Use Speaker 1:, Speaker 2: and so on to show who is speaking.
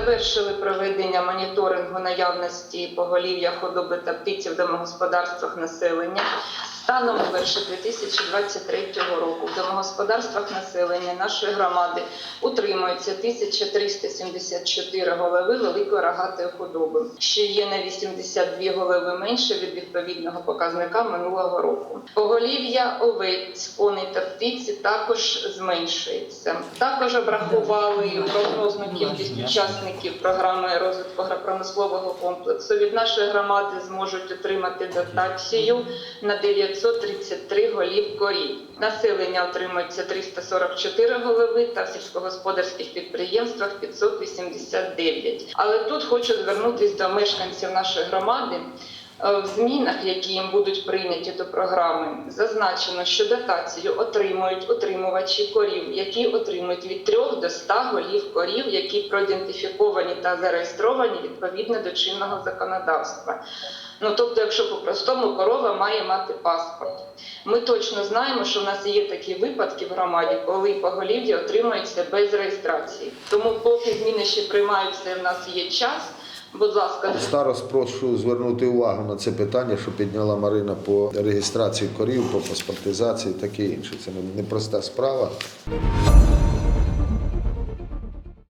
Speaker 1: Завершили проведення моніторингу наявності поголів'я худоби та птиці в домогосподарствах населення. Станом 1 2023 року в домогосподарствах населення нашої громади утримується 1374 голови великої рогатої худоби, що є на 82 голови менше від відповідного показника минулого року. Поголів'я овець, коней та птиці також зменшується. Також обрахували прогнозну кількість учасників програми розвитку агропромислового комплексу. Від нашої громади зможуть отримати дотацію на 933 голів корів. Населення отримується 344 голови та в сільськогосподарських підприємствах 589. Але тут хочу звернутися до мешканців нашої громади. Е, В змінах, які будуть прийняті до програми, зазначено, що дотацію отримують отримувачі корів, які отримують від 3 до 100 голів корів, які проідентифіковані та зареєстровані відповідно до чинного законодавства. Ну тобто, якщо по-простому корова має мати паспорт. Ми точно знаємо, що в нас є такі випадки в громаді, коли поголів'я отримується без реєстрації. Тому, поки зміни ще приймаються, в нас є час. Будь ласка,
Speaker 2: Старост прошу звернути увагу на це питання, що підняла Марина по реєстрації корів, по паспортизації, таке інше. Це непроста справа.